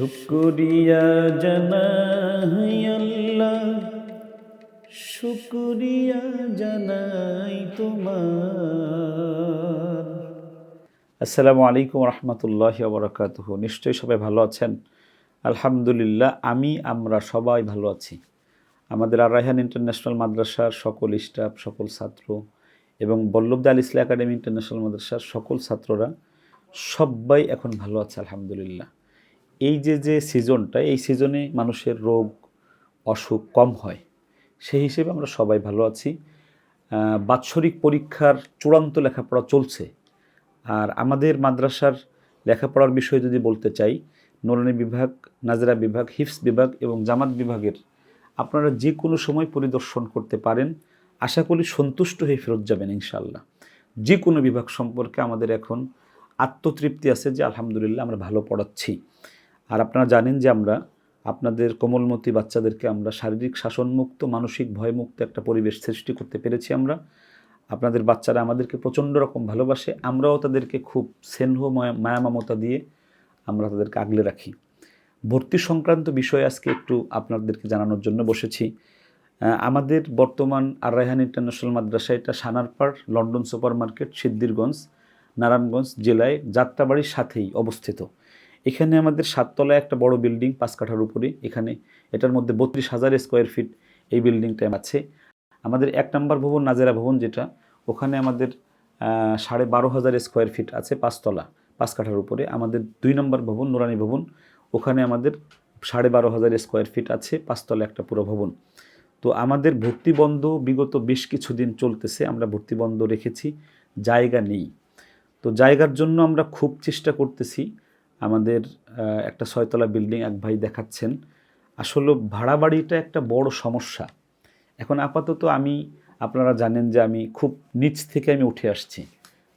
শুক্রিয়া জানাই আল্লাহ, শুক্রিয়া জানাই তোমার। আসসালামু আলাইকুম রহমতুল্লাহ বরকাত নিশ্চয়ই সবাই ভালো আছেন? আলহামদুলিল্লাহ, আমি, আমরা সবাই ভালো আছি। আমাদের আর রায়হান ইন্টারন্যাশনাল মাদ্রাসার সকল স্টাফ, সকল ছাত্র এবং বল্লভদা আল ইসলা একাডেমি ইন্টারন্যাশনাল মাদ্রাসার সকল ছাত্ররা সবাই এখন ভালো আছে, আলহামদুলিল্লাহ। এই যে যে সিজনটা এই সিজনে মানুষের রোগ, অসুখ কম হয়। সেই হিসেবে আমরা সবাই ভালো আছি। বাৎসরিক পরীক্ষার চূড়ান্ত লেখাপড়া চলছে। আর আমাদের মাদ্রাসার লেখাপড়ার বিষয়ে যদি বলতে চাই, নোরানি বিভাগ, নাজরা বিভাগ হিফস বিভাগ এবং জামাত বিভাগের আপনারা যে কোনো সময় পরিদর্শন করতে পারেন। আশা করি সন্তুষ্ট হয়ে ফেরত যাবেন ইনশাল্লাহ যে কোনো বিভাগ সম্পর্কে আমাদের এখন আত্মতৃপ্তি আছে যে, আলহামদুলিল্লাহ আমরা ভালো পড়াচ্ছি। আর আপনারা জানেন যে আমরা আপনাদের কোমলমতি বাচ্চাদেরকে আমরা শারীরিক শাসনমুক্ত, মানসিক ভয়মুক্ত একটা পরিবেশ সৃষ্টি করতে পেরেছি আমরা। আপনাদের বাচ্চারা আমাদেরকে প্রচণ্ড রকম ভালোবাসে। আমরাও তাদেরকে খুব স্নেহ, মায়া মমতা দিয়ে আমরা তাদেরকে আগলে রাখি। ভর্তি সংক্রান্ত বিষয়ে আজকে একটু আপনাদেরকে জানানোর জন্য বসেছি। আমাদের বর্তমান আর রায়হান ইন্টারন্যাশনাল মাদ্রাসা, এটা Sanarpar, London super market Siddhirganj Narayanganj জেলায় যাত্রাবাড়ির সাথেই অবস্থিত। এখানে আমাদের সাততলায় একটা বড় বিল্ডিং, পাঁচ কাঠার উপরে। এখানে এটার মধ্যে বত্রিশ হাজার স্কোয়ার ফিট এই বিল্ডিংটা আছে। আমাদের এক নম্বর ভবন নাজেরা ভবন যেটা, ওখানে আমাদের সাড়ে বারো হাজার স্কোয়ার ফিট আছে পাঁচতলা, পাঁচ কাঠার উপরে। আমাদের দুই নম্বর ভবন নুরানি ভবন, ওখানে আমাদের সাড়ে বারো হাজার স্কোয়ার ফিট আছে, পাঁচতলা একটা পুরো ভবন। তো আমাদের ভর্তি বন্ধ বিগত বেশ কিছুদিন চলতেছে, আমরা ভর্তি বন্ধ রেখেছি, জায়গা নেই। তো জায়গার জন্য আমরা খুব চেষ্টা করতেছি আমাদের একটা ছয়তলা বিল্ডিং এক ভাই দেখাচ্ছেন। আসলে ভাড়া বাড়িটা একটা বড় সমস্যা। এখন আপাতত আমি, আপনারা জানেন যে আমি খুব নিচ থেকে আমি উঠে আসছি।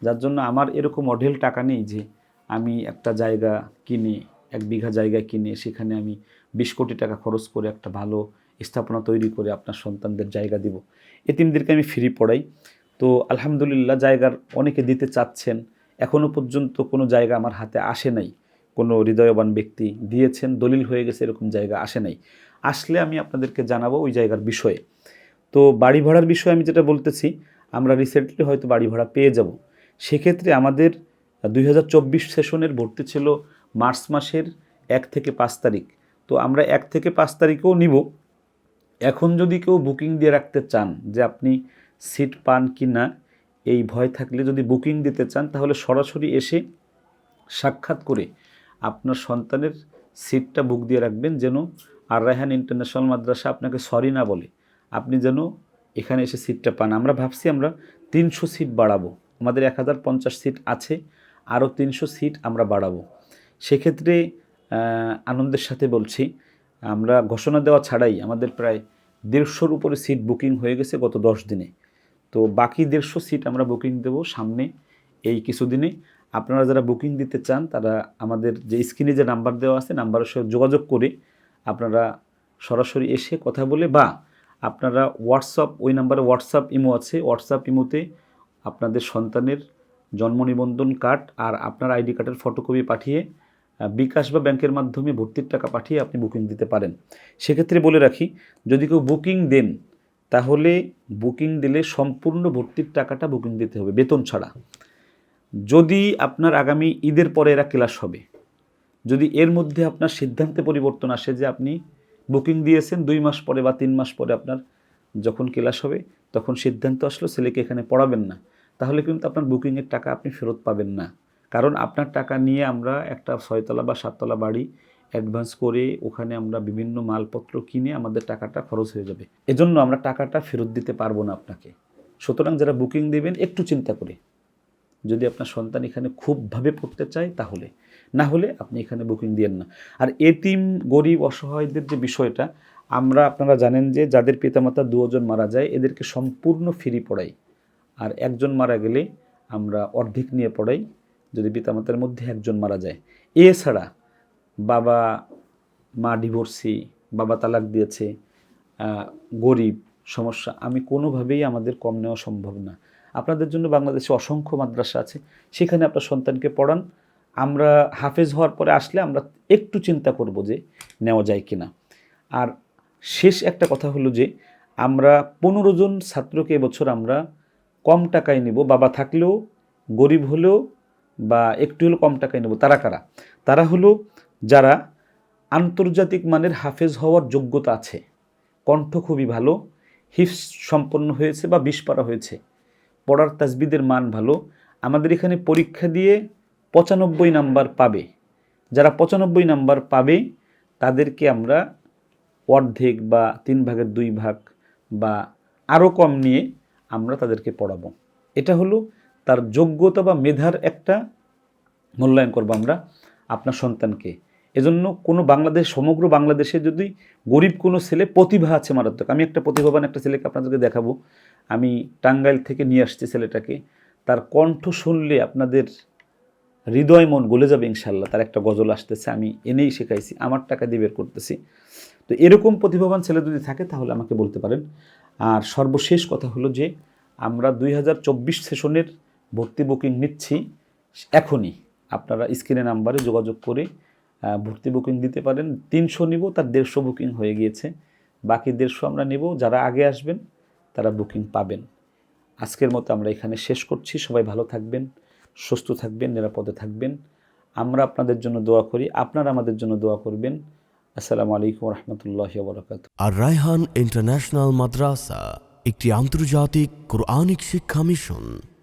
যার জন্য আমার এরকম অঢেল টাকা নেই যে আমি একটা জায়গা কিনে, এক বিঘা জায়গা কিনে, সেখানে আমি বিশ কোটি টাকা খরচ করে একটা ভালো স্থাপনা তৈরি করে আপনার সন্তানদের জায়গা দিব। এতিমদেরকে আমি ফ্রি পড়াই। তো আলহামদুলিল্লাহ জায়গার অনেকে দিতে চাচ্ছেন। এখনও পর্যন্ত কোনো জায়গা আমার হাতে আসে নাই। কোনো হৃদয়বান ব্যক্তি দিয়েছেন, দলিল হয়ে গেছে, এরকম জায়গা আসে নাই। আসলে আমি আপনাদেরকে জানাব ওই জায়গার বিষয়ে। তো বাড়ি ভাড়ার বিষয়ে আমি যেটা বলতেছি, আমরা রিসেন্টলি হয়তো বাড়ি ভাড়া পেয়ে যাব। সেক্ষেত্রে আমাদের দুই হাজার চব্বিশ সেশনের ভর্তি ছিল মার্চ মাসের এক থেকে পাঁচ তারিখ। তো আমরা এক থেকে পাঁচ তারিখেও নিব। এখন যদি কেউ বুকিং দিয়ে রাখতে চান যে আপনি সিট পান কি না, এই ভয় থাকলে যদি বুকিং দিতে চান, তাহলে সরাসরি এসে সাক্ষাৎ করে আপনার সন্তানের সিটটা বুক দিয়ে রাখবেন যেন আর রায়হান ইন্টারন্যাশনাল মাদ্রাসা আপনাকে সরি না বলে। আপনি যেন এখানে এসে সিটটা পান। আমরা ভাবছি আমরা তিনশো সিট বাড়াবো। আমাদের এক হাজার পঞ্চাশ সিট আছে, আরও তিনশো সিট আমরা বাড়াবো। সেক্ষেত্রে আনন্দের সাথে বলছি, আমরা ঘোষণা দেওয়া ছাড়াই আমাদের প্রায় দেড়শোর উপরে সিট বুকিং হয়ে গেছে গত দশ দিনে। তো বাকি দেড়শো সিট আমরা বুকিং দেব সামনে এই কিছুদিনে। আপনারা যারা বুকিং দিতে চান, তারা আমাদের যে স্ক্রিনে যে নাম্বার দেওয়া আছে নাম্বারের সাথে যোগাযোগ করে আপনারা সরাসরি এসে কথা বলে বা আপনারা হোয়াটসঅ্যাপ ওই নাম্বারে হোয়াটসঅ্যাপ ইমো আছে হোয়াটসঅ্যাপ ইমোতে আপনাদের সন্তানের জন্ম নিবন্ধন কার্ড আর আপনার আইডি কার্ডের ফটোকপি পাঠিয়ে বিকাশ বা ব্যাংকের মাধ্যমে ভর্তির টাকা পাঠিয়ে আপনি বুকিং দিতে পারেন। সেক্ষেত্রে বলে রাখি, যদি কেউ বুকিং দেন, তাহলে বুকিং দিলে সম্পূর্ণ ভর্তির টাকাটা বুকিং দিতে হবে, বেতন ছাড়া। যদি আপনার আগামী ঈদের পরে এরা ক্লাস হবে, যদি এর মধ্যে আপনার সিদ্ধান্তে পরিবর্তন আসে যে আপনি বুকিং দিয়েছেন দুই মাস পরে বা তিন মাস পরে আপনার যখন ক্লাস হবে, তখন সিদ্ধান্ত আসলো ছেলেকে এখানে পড়াবেন না, তাহলে কিন্তু আপনার বুকিংয়ের টাকা আপনি ফেরত পাবেন না। কারণ আপনার টাকা নিয়ে আমরা একটা ছয়তলা বা সাততলা বাড়ি অ্যাডভান্স করে ওখানে আমরা বিভিন্ন মালপত্র কিনে আমাদের টাকাটা খরচ হয়ে যাবে। এজন্য আমরা টাকাটা ফেরত দিতে পারব না আপনাকে। সুতরাং যারা বুকিং দেবেন একটু চিন্তা করে। যদি আপনার সন্তান এখানে খুবভাবে পড়তে চায়, তাহলে। না হলে আপনি এখানে বুকিং দিয়েন না। আর এতিম, গরিব, অসহায়দের যে বিষয়টা, আমরা আপনারা জানেন যে যাদের পিতামাতা দুজন মারা যায়, এদেরকে সম্পূর্ণ ফ্রি পড়াই। আর একজন মারা গেলে আমরা অর্ধেক নিয়ে পড়াই, যদি পিতামাতার মধ্যে একজন মারা যায়। এছাড়া বাবা, মা ডিভোর্সি বাবা তালাক দিয়েছে গরিব, সমস্যা, আমি কোনোভাবেই আমাদের কম নেওয়া সম্ভব না। আপনাদের জন্য বাংলাদেশে অসংখ্য মাদ্রাসা আছে। সেখানে আপনার সন্তানকে পড়ান। আমরা হাফেজ হওয়ার পরে আসলে আমরা একটু চিন্তা করব যে নেওয়া যায় কিনা। আর শেষ একটা কথা হলো যে, আমরা পনেরো জন ছাত্রকে এবছর আমরা কম টাকায় নিব। বাবা থাকলেও, গরিব হলেও বা একটু হলেও কম টাকায় নেব। তারা কারা? তারা হলো যারা আন্তর্জাতিক মানের হাফেজ হওয়ার যোগ্যতা আছে। কণ্ঠ খুবই ভালো হিফস সম্পন্ন হয়েছে বা বিষ পারা হয়েছে। পড়ার তাজবিদের মান ভালো, আমাদের এখানে পরীক্ষা দিয়ে পঁচানব্বই নাম্বার পাবে। যারা পঁচানব্বই নাম্বার পাবে, তাদেরকে আমরা অর্ধেক বা তিন ভাগের দুই ভাগ বা আরও কম নিয়ে আমরা তাদেরকে পড়াবো। এটা হলো তার যোগ্যতা বা মেধার একটা মূল্যায়ন করব আমরা আপনার সন্তানকে। এজন্য কোনো বাংলাদেশ, সমগ্র বাংলাদেশে যদি গরিব কোনো ছেলে প্রতিভা আছে মারাত্মক, আমি একটা প্রতিভাবান একটা ছেলেকে আপনাদেরকে দেখাবো। আমি টাঙ্গাইল থেকে নিয়ে আসছি ছেলেটাকে, তার কণ্ঠ শুনলে আপনাদের হৃদয় মন গলে যাবে ইনশাল্লাহ, তার একটা গজল আসতেছে, আমি এনেই শেখাইছি, আমার টাকা দিয়ে বের করতেছি। তো এরকম প্রতিভাবান ছেলে যদি থাকে তাহলে আমাকে বলতে পারেন। আর সর্বশেষ কথা হলো যে, আমরা দুই হাজার চব্বিশ সেশনের ভর্তি বুকিং নিচ্ছি এখনই। আপনারা স্ক্রিনে নাম্বারে যোগাযোগ করে ভর্তি বুকিং দিতে পারেন। তিনশো নিব, তার দেড়শো বুকিং হয়ে গিয়েছে। বাকি দেড়শো আমরা নেব, যারা আগে আসবেন তারা বুকিং পাবেন। আজকের মতো আমরা এখানে শেষ করছি। সবাই ভালো থাকবেন, সুস্থ থাকবেন, নিরাপদে থাকবেন। আমরা আপনাদের জন্য দোয়া করি, আপনারা আমাদের জন্য দোয়া করবেন। আসসালামু আলাইকুম রহমতুল্লাহ বরকাত আর রায়হান ইন্টারন্যাশনাল মাদ্রাসা, একটি আন্তর্জাতিক কোরআনিক শিক্ষা মিশন।